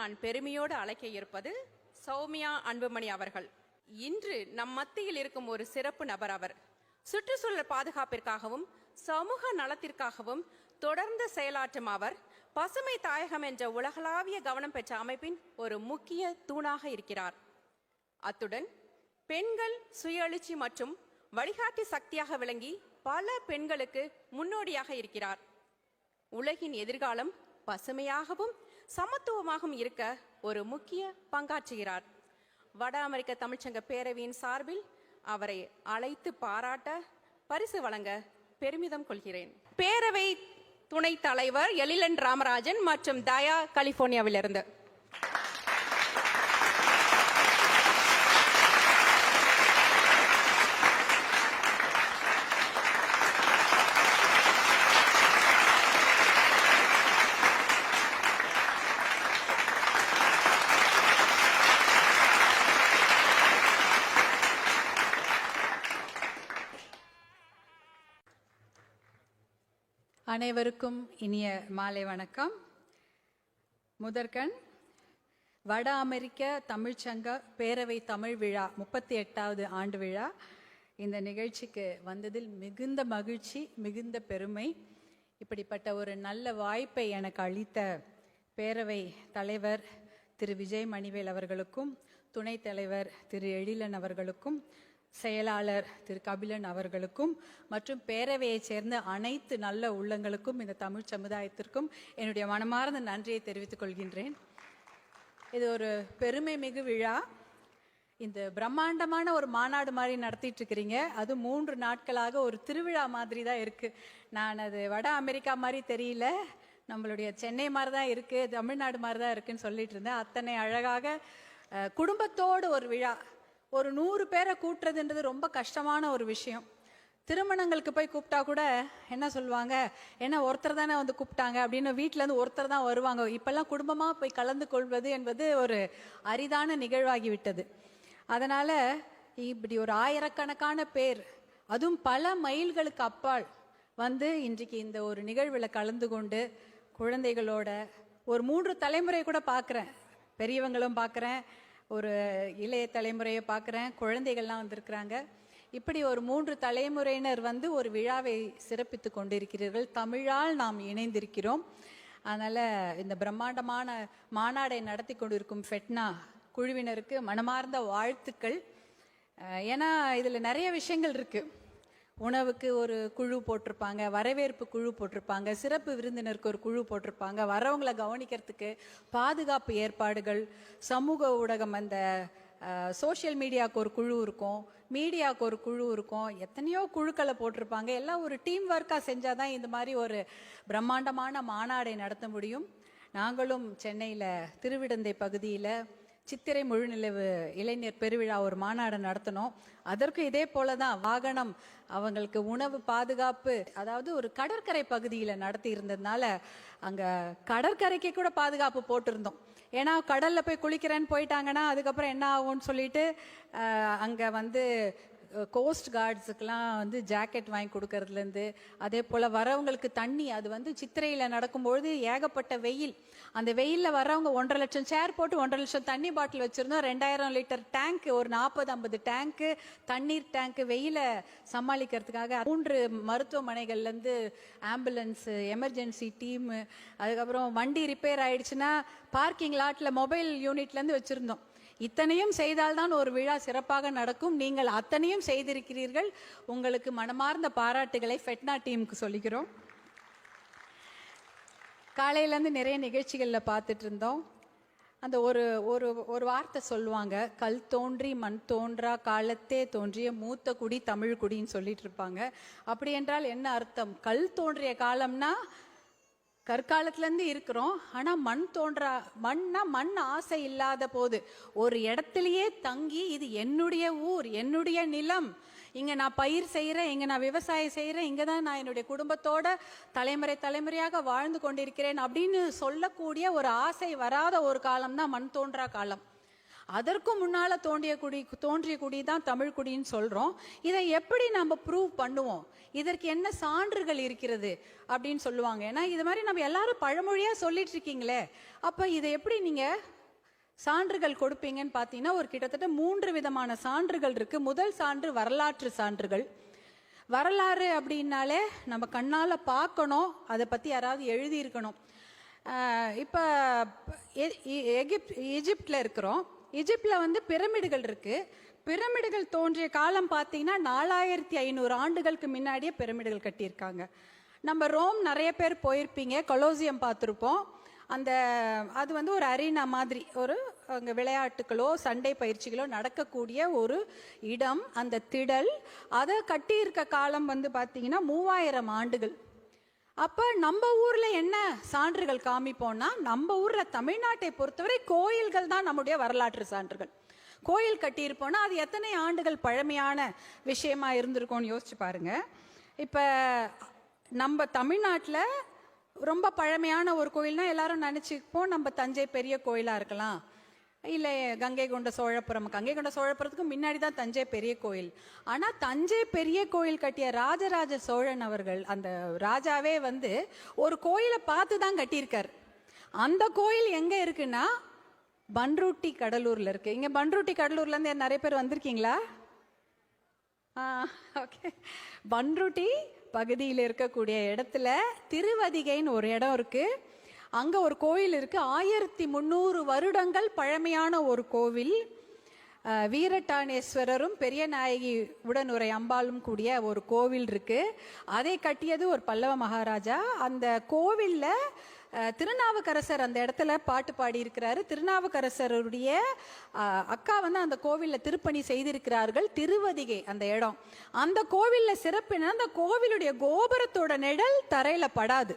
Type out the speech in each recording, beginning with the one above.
நான் பெருமையோடு அழைக்க இருப்பது சௌமியா அன்புமணி அவர்கள். இன்று நம் மத்தியில் இருக்கும் ஒரு சிறப்பு நபர் அவர். சுற்றுச்சூழல் பாதுகாப்பிற்காகவும் சமூக நலத்திற்காகவும் தொடர்ந்து செயலாற்றும் அவர் பசுமை தாயகம் என்ற உலகளாவிய கவனம் பெற்ற அமைப்பின் ஒரு முக்கிய தூணாக இருக்கிறார். அத்துடன் பெண்கள் சுயெழுச்சி மற்றும் வழிகாட்டி சக்தியாக விளங்கி பல பெண்களுக்கு முன்னோடியாக இருக்கிறார். உலகின் எதிர்காலம் பசுமையாகவும் சமத்துவமாகவும் இருக்க ஒரு முக்கிய பங்காற்றுகிறார். வட அமெரிக்க தமிழ்ச்சங்க பேரவையின் சார்பில் அவரை அழைத்து பாராட்ட பரிசு வழங்க பெருமிதம் கொள்கிறேன். பேரவை துணைத் தலைவர் எழிலன் ராமராஜன் மற்றும் தயா கலிபோர்னியாவிலிருந்து. அனைவருக்கும் இனிய மாலை வணக்கம். முதற்கண் வட அமெரிக்க தமிழ்ச்சங்க பேரவை தமிழ் விழா முப்பத்தி எட்டாவது ஆண்டு விழா. இந்த நிகழ்ச்சிக்கு வந்ததில் மிகுந்த மகிழ்ச்சி மிகுந்த பெருமை. இப்படிப்பட்ட ஒரு நல்ல வாய்ப்பை எனக்கு அளித்த பேரவை தலைவர் திரு. விஜய் மணிவேல் அவர்களுக்கும் துணைத் தலைவர் திரு. எழிலன் அவர்களுக்கும் செயலாளர் திரு. கபிலன் அவர்களுக்கும் மற்றும் பேரவையைச் சேர்ந்த அனைத்து நல்ல உள்ளங்களுக்கும் இந்த தமிழ் சமுதாயத்திற்கும் என்னுடைய மனமார்ந்த நன்றியை தெரிவித்துக் கொள்கின்றேன். இது ஒரு பெருமை மிகு விழா. இந்த பிரம்மாண்டமான ஒரு மாநாடு மாதிரி நடத்திட்டு இருக்கிறீங்க அது மூன்று நாட்களாக ஒரு திருவிழா மாதிரி தான் இருக்கு. நான் அது வட அமெரிக்கா மாதிரி தெரியல. நம்மளுடைய சென்னை மாதிரி தான் இருக்கு தமிழ்நாடு மாதிரி தான் இருக்குன்னு சொல்லிட்டு இருந்தேன். அத்தனை அழகாக குடும்பத்தோடு ஒரு விழா. ஒரு நூறு பேரை கூட்டுறதுன்றது ரொம்ப கஷ்டமான ஒரு விஷயம். திருமணங்களுக்கு போய் கூப்பிட்டா கூட என்ன சொல்லுவாங்க? என்ன ஒருத்தர் தானே வந்து கூப்பிட்டாங்க? அப்படின்னு வீட்டிலேருந்து இருந்து ஒருத்தர் தான் வருவாங்க. இப்போல்லாம் குடும்பமாக போய் கலந்து கொள்வது என்பது ஒரு அரிதான நிகழ்வாகிவிட்டது. அதனால் இப்படி ஒரு ஆயிரக்கணக்கான பேர் அதுவும் பல மைல்களுக்கு அப்பால் வந்து இன்றைக்கு இந்த ஒரு நிகழ்வில் கலந்து கொண்டு குழந்தைகளோட ஒரு மூன்று தலைமுறை கூட பார்க்குறேன் பெரியவங்களும் பார்க்குறேன் ஒரு இளைய தலைமுறையை பார்க்குறேன். குழந்தைகள்லாம் வந்திருக்கிறாங்க. இப்படி ஒரு மூன்று தலைமுறையினர் வந்து ஒரு விழாவை சிறப்பித்து கொண்டிருக்கிறீர்கள். தமிழால் நாம் இணைந்திருக்கிறோம். அதனால் இந்த பிரம்மாண்டமான மாநாடை நடத்தி கொண்டிருக்கும் ஃபெட்னா குழுவினருக்கு மனமார்ந்த வாழ்த்துக்கள். ஏன்னா இதில் நிறைய விஷயங்கள் இருக்குது உணவுக்கு ஒரு குழு போட்டிருப்பாங்க வரவேற்பு குழு போட்டிருப்பாங்க சிறப்பு விருந்தினருக்கு ஒரு குழு போட்டிருப்பாங்க. வரவங்களை கவனிக்கிறதுக்கு பாதுகாப்பு ஏற்பாடுகள் சமூக ஊடகம் அந்த சோஷியல் மீடியாவுக்கு ஒரு குழு இருக்கும் மீடியாவுக்கு ஒரு குழு இருக்கும். எத்தனையோ குழுக்களை போட்டிருப்பாங்க. எல்லாம் ஒரு டீம் ஒர்க்காக செஞ்சால் தான் இந்த மாதிரி ஒரு பிரம்மாண்டமான மாநாடை நடத்த முடியும். நாங்களும் சென்னையில் திருவிடந்தை பகுதியில் சித்திரை முழுநிலவு இளைஞர் பெருவிழா ஒரு மாநாடு நடத்தினோம். அதற்கும் இதே போல தான் வாகனம் அவங்களுக்கு உணவு பாதுகாப்பு அதாவது ஒரு கடற்கரை பகுதியில் நடத்தி இருந்ததுனால அங்கே கடற்கரைக்கு கூட பாதுகாப்பு போட்டிருந்தோம். ஏன்னா கடலில் போய் குளிக்கிறேன்னு போயிட்டாங்கன்னா அதுக்கப்புறம் என்ன ஆகும்னு சொல்லிட்டு அங்கே வந்து கோஸ்ட் கார்ட்ஸுக்கெலாம் வந்து ஜாக்கெட் வாங்கி கொடுக்கறதுலேருந்து அதே போல் வரவங்களுக்கு தண்ணி அது வந்து சித்திரையில் நடக்கும்பொழுது ஏகப்பட்ட வெயில். அந்த வெயிலில் வரவங்க ஒன்றரை லட்சம் சேர் போட்டு ஒன்றரை லட்சம் தண்ணி பாட்டில் வச்சுருந்தோம் ரெண்டாயிரம் லிட்டர் டேங்க்கு ஒரு நாற்பது ஐம்பது டேங்க்கு தண்ணீர் டேங்க்கு வெயிலை சமாளிக்கிறதுக்காக மூன்று மருத்துவமனைகள்லேருந்து ஆம்புலன்ஸு எமர்ஜென்சி டீமு அதுக்கப்புறம் வண்டி ரிப்பேர் ஆயிடுச்சுன்னா பார்க்கிங் லாட்டில் மொபைல் யூனிட்லேருந்து வச்சுருந்தோம். இத்தனையும் செய்தால்தான் ஒரு விழா சிறப்பாக நடக்கும். நீங்கள் அத்தனையும் செய்திருக்கிறீர்கள். உங்களுக்கு மனமார்ந்த பாராட்டுகளை ஃபெட்னா டீமுக்கு சொல்லிக்கிறோம். காலையிலேருந்து நிறைய நிகழ்ச்சிகளில் பார்த்துட்டு இருந்தோம் அந்த ஒரு ஒரு ஒரு வார்த்தை சொல்லுவாங்க. கல் தோன்றி மண் தோன்றா காலத்தே தோன்றிய மூத்த குடி தமிழ் குடின்னு சொல்லிட்டு இருப்பாங்க அப்படி என்றால் என்ன அர்த்தம்? கல் தோன்றிய காலம்னா கற்காலத்துலேருந்து இருக்கிறோம். ஆனால் மண் தோன்றா மண்ணா மண் ஆசை இல்லாத போது ஒரு இடத்துலையே தங்கி இது என்னுடைய ஊர் என்னுடைய நிலம். இங்கே நான் பயிர் செய்கிறேன் இங்கே நான் விவசாயம் செய்கிறேன் இங்கே தான் நான் என்னுடைய குடும்பத்தோட தலைமுறை தலைமுறையாக வாழ்ந்து கொண்டிருக்கிறேன் அப்படின்னு சொல்லக்கூடிய ஒரு ஆசை வராத ஒரு காலம் தான் மண் தோன்றா காலம். அதற்கும் முன்னால் தோன்றிய குடி தோன்றிய குடி தான் தமிழ் குடின்னு சொல்கிறோம் இதை எப்படி நம்ம ப்ரூவ் பண்ணுவோம்? இதற்கு என்ன சான்றுகள் இருக்கிறது அப்படின்னு சொல்லுவாங்க. ஏன்னா இது மாதிரி நம்ம எல்லாரும் பழமொழியாக சொல்லிட்டு இருக்கீங்களே. அப்போ இதை எப்படி நீங்கள் சான்றுகள் கொடுப்பீங்கன்னு பார்த்தீங்கன்னா ஒரு கிட்டத்தட்ட மூன்று விதமான சான்றுகள் இருக்குது முதல் சான்று வரலாற்று சான்றுகள். வரலாறு அப்படின்னாலே நம்ம கண்ணால் பார்க்கணும். அதை பற்றி யாராவது எழுதியிருக்கணும். இப்போ எகிப்த் ஈஜிப்டில் இருக்கிறோம். ஈஜிப்டில் வந்து பிரமிடுகள் இருக்கு. பிரமிடுகள் தோன்றிய காலம் பார்த்தீங்கன்னா நாலாயிரத்தி ஐநூறு ஆண்டுகளுக்கு முன்னாடியே பிரமிடுகள் கட்டியிருக்காங்க. நம்ம ரோம் நிறைய பேர் போயிருப்பீங்க கொலோசியம் பார்த்துருப்போம். அந்த அது வந்து ஒரு அரீனா மாதிரி ஒரு அங்கே விளையாட்டுகளோ சண்டை பயிற்சிகளோ நடக்கக்கூடிய ஒரு இடம் அந்த திடல். அதை கட்டியிருக்க காலம் வந்து பார்த்தீங்கன்னா மூவாயிரம் ஆண்டுகள். அப்போ நம்ம ஊரில் என்ன சான்றுகள் காமிப்போம்னா நம்ம ஊரில் தமிழ்நாட்டை பொறுத்தவரை கோயில்கள் தான் நம்முடைய வரலாற்று சான்றுகள். கோயில் கட்டியிருப்போம்னா அது எத்தனை ஆண்டுகள் பழமையான விஷயமா இருந்திருக்கும்னு யோசிச்சு பாருங்க. இப்போ நம்ம தமிழ்நாட்டில் ரொம்ப பழமையான ஒரு கோயில்னா எல்லாரும் நினச்சிப்போம் நம்ம தஞ்சை பெரிய கோயிலாக இருக்கலாம். இல்லை கங்கை கொண்ட சோழபுரம். கங்கை கொண்ட சோழபுரத்துக்கு முன்னாடி தான் தஞ்சை பெரிய கோயில். ஆனால் தஞ்சை பெரிய கோயில் கட்டிய ராஜராஜ சோழன் அவர்கள் அந்த ராஜாவே வந்து ஒரு கோயிலை பார்த்து தான் கட்டியிருக்கார். அந்த கோயில் எங்கே இருக்குன்னா பன்ருட்டி கடலூரில் இருக்கு. இங்கே பன்ருட்டி கடலூர்லேருந்து நிறைய பேர் வந்திருக்கீங்களா? ஓகே பன்ருட்டி பகுதியில் இருக்கக்கூடிய இடத்துல திருவதிகைன்னு ஒரு இடம் இருக்குது அங்கே ஒரு கோயில் இருக்குது ஆயிரத்தி முந்நூறு வருடங்கள் பழமையான ஒரு கோவில். வீரட்டானேஸ்வரரும் பெரிய நாயகி உடனுரை அம்பாலும் கூடிய ஒரு கோவில் இருக்கு. அதை கட்டியது ஒரு பல்லவ மகாராஜா. அந்த கோவிலில் திருநாவுக்கரசர் அந்த இடத்துல பாட்டு பாடியிருக்கிறாரு. திருநாவுக்கரசருடைய அக்கா வந்து அந்த கோவிலில் திருப்பணி செய்திருக்கிறார்கள். திருவதிகை அந்த இடம். அந்த கோவிலில் சிறப்பு அந்த கோவிலுடைய கோபுரத்தோட நிழல் தரையில் படாது.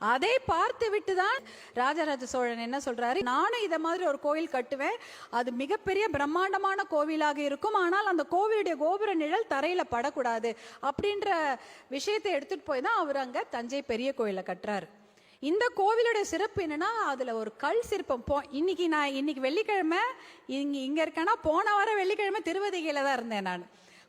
அதை பார்த்து விட்டு தான் ராஜராஜ சோழன் என்ன சொல்றாரு? நானும் இதை மாதிரி ஒரு கோவில் கட்டுவேன். அது மிகப்பெரிய பிரம்மாண்டமான கோவிலாக இருக்கும். ஆனால் அந்த கோவிலுடைய கோபுர நிழல் தரையில படக்கூடாது அப்படின்ற விஷயத்தை எடுத்துட்டு போய் தான் அவர் அங்க தஞ்சை பெரிய கோயிலை கட்டுறாரு. இந்த கோவிலுடைய சிறப்பு என்னன்னா அதுல ஒரு கல் சிற்பம் போ இன்னைக்கு நான் இன்னைக்கு வெள்ளிக்கிழமை இங்க இங்க இருக்கேன்னா போன வாரம் வெள்ளிக்கிழமை திருவதிகையில தான் இருந்தேன் நான்.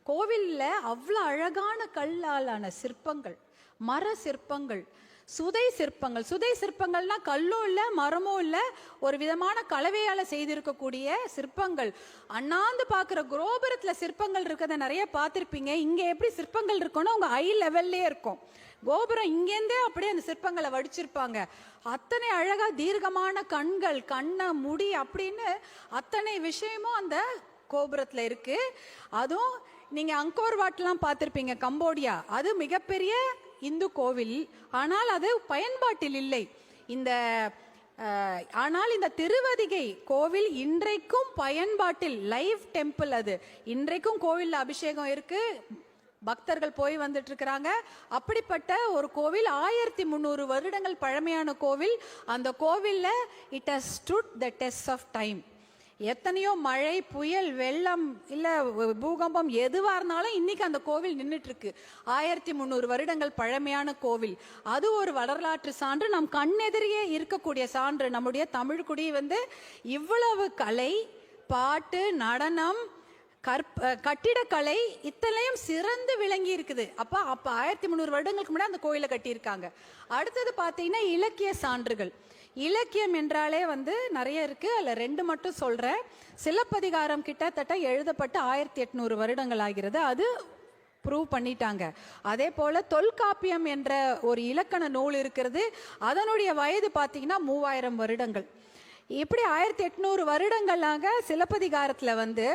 கோவிலில் அவ்வளோ அழகான கல்லாலான சிற்பங்கள் மர சிற்பங்கள் சுதை சிற்பங்கள். சுதை சிற்பங்கள்னா கல்லும் இல்லை மரமும் இல்லை ஒரு விதமான கலவையால் செய்திருக்கக்கூடிய சிற்பங்கள். அண்ணாந்து பார்க்குற கோபுரத்தில் சிற்பங்கள் இருக்கிறத நிறைய பார்த்துருப்பீங்க. இங்கே எப்படி சிற்பங்கள் இருக்கும்னா உங்கள் ஐ லெவல்லே இருக்கும். கோபுரம் இங்கேருந்தே அப்படியே அந்த சிற்பங்களை வடிச்சிருப்பாங்க. அத்தனை அழகாக தீர்க்கமான கண்கள் கண்ணை முடி அப்படின்னு அத்தனை விஷயமும் அந்த கோபுரத்தில் இருக்குது அதுவும் நீங்கள் அங்கோர் வாட்லாம் பார்த்துருப்பீங்க கம்போடியா. அது மிகப்பெரிய இந்து கோவில் ஆனால் அது பயன்பாட்டில் இல்லை. இந்த ஆனால் இந்த திருவதிகை கோவில் இன்றைக்கும் பயன்பாட்டில் லைவ் டெம்பிள் அது. இன்றைக்கும் கோவிலில் அபிஷேகம் இருக்கு. பக்தர்கள் போய் வந்துட்டு இருக்கிறாங்க அப்படிப்பட்ட ஒரு கோவில் ஆயிரத்தி முந்நூறு வருடங்கள் பழமையான கோவில். அந்த கோவிலில் it has stood the test of time எத்தனையோ மழை புயல் வெள்ளம் இல்லை பூகம்பம் எதுவாக இருந்தாலும் இன்னைக்கு அந்த கோவில் நின்றுட்டுருக்கு ஆயிரத்தி முந்நூறு வருடங்கள் பழமையான கோவில். அது ஒரு வரலாற்று சான்று. நம் கண்ணெதிரியே இருக்கக்கூடிய சான்று. நம்முடைய தமிழ் குடி வந்து இவ்வளவு கலை பாட்டு நடனம் கற்ப கட்டிடக்கலை இத்தனையும் சிறந்து விளங்கி இருக்குது. அப்போ அப்போ ஆயிரத்தி முந்நூறு வருடங்களுக்கு முன்னாடி அந்த கோயிலை கட்டியிருக்காங்க. அடுத்தது பார்த்தீங்கன்னா இலக்கிய சான்றுகள். இலக்கியம் என்றாலே வந்து நிறைய இருக்குது அதில் ரெண்டு மட்டும் சொல்கிறேன் சிலப்பதிகாரம் கிட்டத்தட்ட எழுதப்பட்டு ஆயிரத்தி எட்நூறு வருடங்கள் ஆகிறது. அது ப்ரூவ் பண்ணிட்டாங்க. அதே போல் தொல்காப்பியம் என்ற ஒரு இலக்கண நூல் இருக்கிறது. அதனுடைய வயது பார்த்தீங்கன்னா மூவாயிரம் வருடங்கள். இப்படி ஆயிரத்தி எட்நூறு வருடங்களாக சிலப்பதிகாரத்தில் வந்து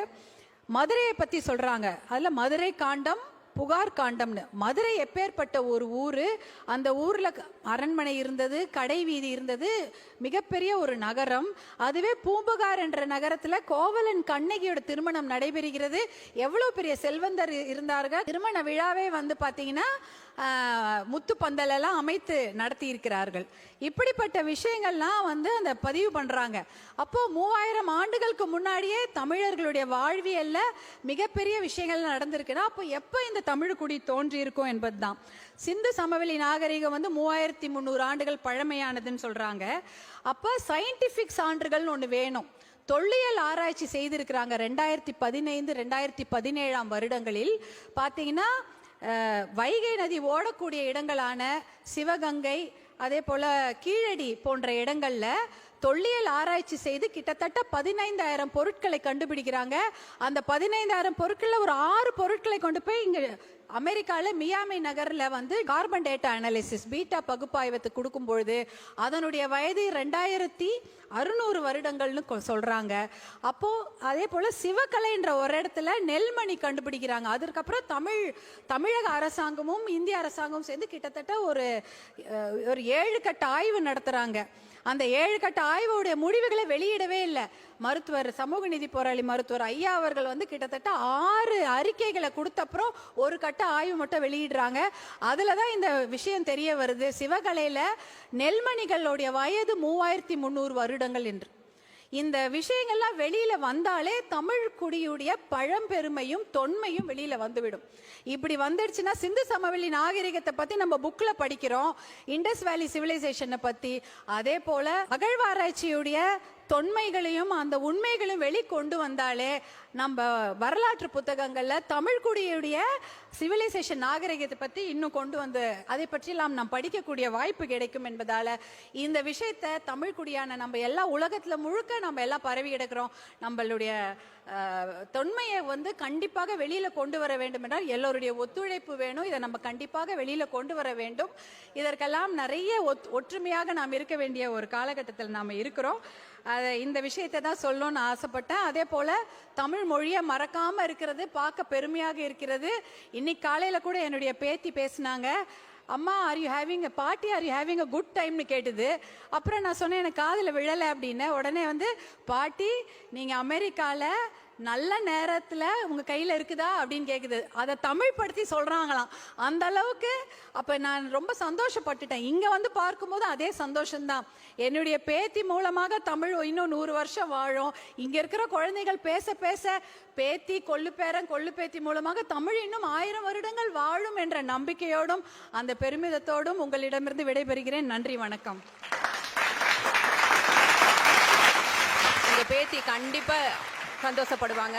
மதுரையை பற்றி சொல்கிறாங்க அதில் மதுரை காண்டம் புகார் காண்டம்னு. மதுரை எப்பேற்பட்ட ஒரு ஊர் அந்த ஊரில் அரண்மனை இருந்தது கடை வீதி இருந்தது மிகப்பெரிய ஒரு நகரம். அதுவே பூம்புகார் என்ற நகரத்தில் கோவலன் கண்ணகியோட திருமணம் நடைபெறுகிறது. எவ்வளோ பெரிய செல்வந்தர் இருந்தார்கள். திருமண விழாவே வந்து பார்த்தீங்கன்னா ஆஹ், முத்து எல்லாம் அமைத்து நடத்தி இருக்கிறார்கள் இப்படிப்பட்ட விஷயங்கள்லாம் வந்து அந்த பதிவு பண்ணுறாங்க அப்போது மூவாயிரம் ஆண்டுகளுக்கு முன்னாடியே தமிழர்களுடைய வாழ்வியலில் மிகப்பெரிய விஷயங்கள் நடந்திருக்குன்னா அப்போ எப்போ இந்த தமிழ் குடி என்பதுதான். சிந்து சமவெளி நாகரிகம் வந்து மூவாயிரத்தி முந்நூறு ஆண்டுகள் பழமையானதுன்னு சொல்கிறாங்க அப்போ சயின்டிஃபிக் சான்றுகள்னு ஒன்று வேணும். தொல்லியல் ஆராய்ச்சி செய்திருக்கிறாங்க ரெண்டாயிரத்தி பதினைந்து ரெண்டாயிரத்தி பதினேழாம் வருடங்களில். பார்த்தீங்கன்னா வைகை நதி ஓடக்கூடிய இடங்களான சிவகங்கை அதே போல் கீழடி போன்ற இடங்களில் தொல்லியல் ஆராய்ச்சி செய்து கிட்டத்தட்ட பதினைந்தாயிரம் பொருட்களை கண்டுபிடிக்கிறாங்க. அந்த பதினைந்தாயிரம் பொருட்களில் ஒரு ஆறு பொருட்களை கொண்டு போய் இங்கே அமெரிக்காவில் மியாமி நகரில் வந்து கார்பன் டேட்டா அனாலிசிஸ் பீட்டா பகுப்பாய்வத்தை கொடுக்கும் பொழுது அதனுடைய வயது ரெண்டாயிரத்தி அறுநூறு வருடங்கள்னு கொ- அப்போது அதே போல் சிவகலைன்ற ஒரு இடத்துல நெல்மணி கண்டுபிடிக்கிறாங்க. அதற்கப்புறம் தமிழ் தமிழக அரசாங்கமும் இந்திய அரசாங்கமும் சேர்ந்து கிட்டத்தட்ட ஒரு ஒரு ஏழு கட்ட ஆய்வு நடத்துகிறாங்க அந்த ஏழு கட்ட ஆய்வுடைய முடிவுகளை வெளியிடவே இல்லை. மருத்துவர் சமூக நீதி போராளி மருத்துவர் ஐயா அவர்கள் வந்து கிட்டத்தட்ட ஆறு அறிக்கைகளை கொடுத்தப்புறம் ஒரு கட்ட ஆய்வு மட்டும் வெளியிடுறாங்க. அதுல தான் இந்த விஷயம் தெரிய வருது. சிவகலையில் நெல்மணிகளுடைய வயது மூவாயிரத்தி முந்நூறு வருடங்கள் என்று. இந்த விஷயங்கள்லாம் வெளியில வந்தாலே தமிழ் குடியுடைய பழம்பெருமையும் தொன்மையும் வெளியில வந்துவிடும். இப்படி வந்துடுச்சுன்னா சிந்து சமவெளி நாகரிகத்தை பத்தி நம்ம புக்ல படிக்கிறோம். இண்டஸ் வேலி சிவிலைசேஷனை பத்தி. அதே போல அகழ்வாராய்ச்சியுடைய தொன்மைகளையும் அந்த உண்மைகளையும் வெளிக்கொண்டு வந்தாலே நம்ம வரலாற்று புத்தகங்களில் தமிழ் குடியுடைய சிவிலைசேஷன் நாகரிகத்தை பற்றி இன்னும் கொண்டு வந்து அதை பற்றியெல்லாம் நாம் படிக்கக்கூடிய வாய்ப்பு கிடைக்கும் என்பதால் இந்த விஷயத்தை தமிழ் குடியான நம்ம எல்லா உலகத்தில் முழுக்க நம்ம எல்லாம் பரவி கிடக்கிறோம் நம்மளுடைய தொன்மையை வந்து கண்டிப்பாக வெளியில் கொண்டு வர வேண்டும் என்றால் எல்லோருடைய ஒத்துழைப்பு வேணும். இதை நம்ம கண்டிப்பாக வெளியில் கொண்டு வர வேண்டும். இதற்கெல்லாம் நிறைய ஒத்- ஒற்றுமையாக நாம் இருக்க வேண்டிய ஒரு காலகட்டத்தில் நாம் இருக்கிறோம். அதை இந்த விஷயத்தை தான் சொல்லணும்னு ஆசைப்பட்டேன். அதே போல் தமிழ் மொழியை மறக்காமல் இருக்கிறது பார்க்க பெருமையாக இருக்கிறது. இன்னைக்கு காலையில் கூட என்னுடைய பேத்தி பேசினாங்க அம்மா are you having a are you having a good டைம்னு கேட்டுது. அப்புறம் நான் சொன்னேன் எனக்கு காதில் விழலை அப்படின்னு. உடனே வந்து பாட்டி நீங்கள் அமெரிக்காவில் நல்ல நேரத்தில் உங்கள் கையில் இருக்குதா அப்படின்னு கேட்குது அதை தமிழ் படுத்தி சொல்கிறாங்களாம் அந்த அளவுக்கு அப்போ நான் ரொம்ப சந்தோஷப்பட்டுட்டேன். இங்கே வந்து பார்க்கும்போது அதே சந்தோஷம்தான். என்னுடைய பேத்தி மூலமாக தமிழ் இன்னும் நூறு வருஷம் வாழும். இங்கே இருக்கிற குழந்தைகள் பேச பேச பேத்தி கொள்ளு பேரன் கொள்ளு பேத்தி மூலமாக தமிழ் இன்னும் ஆயிரம் வருடங்கள் வாழும் என்ற நம்பிக்கையோடும் அந்த பெருமிதத்தோடும் உங்களிடமிருந்து விடைபெறுகிறேன். நன்றி வணக்கம். பேத்தி கண்டிப்பாக சந்தோஷப்படுவாங்க.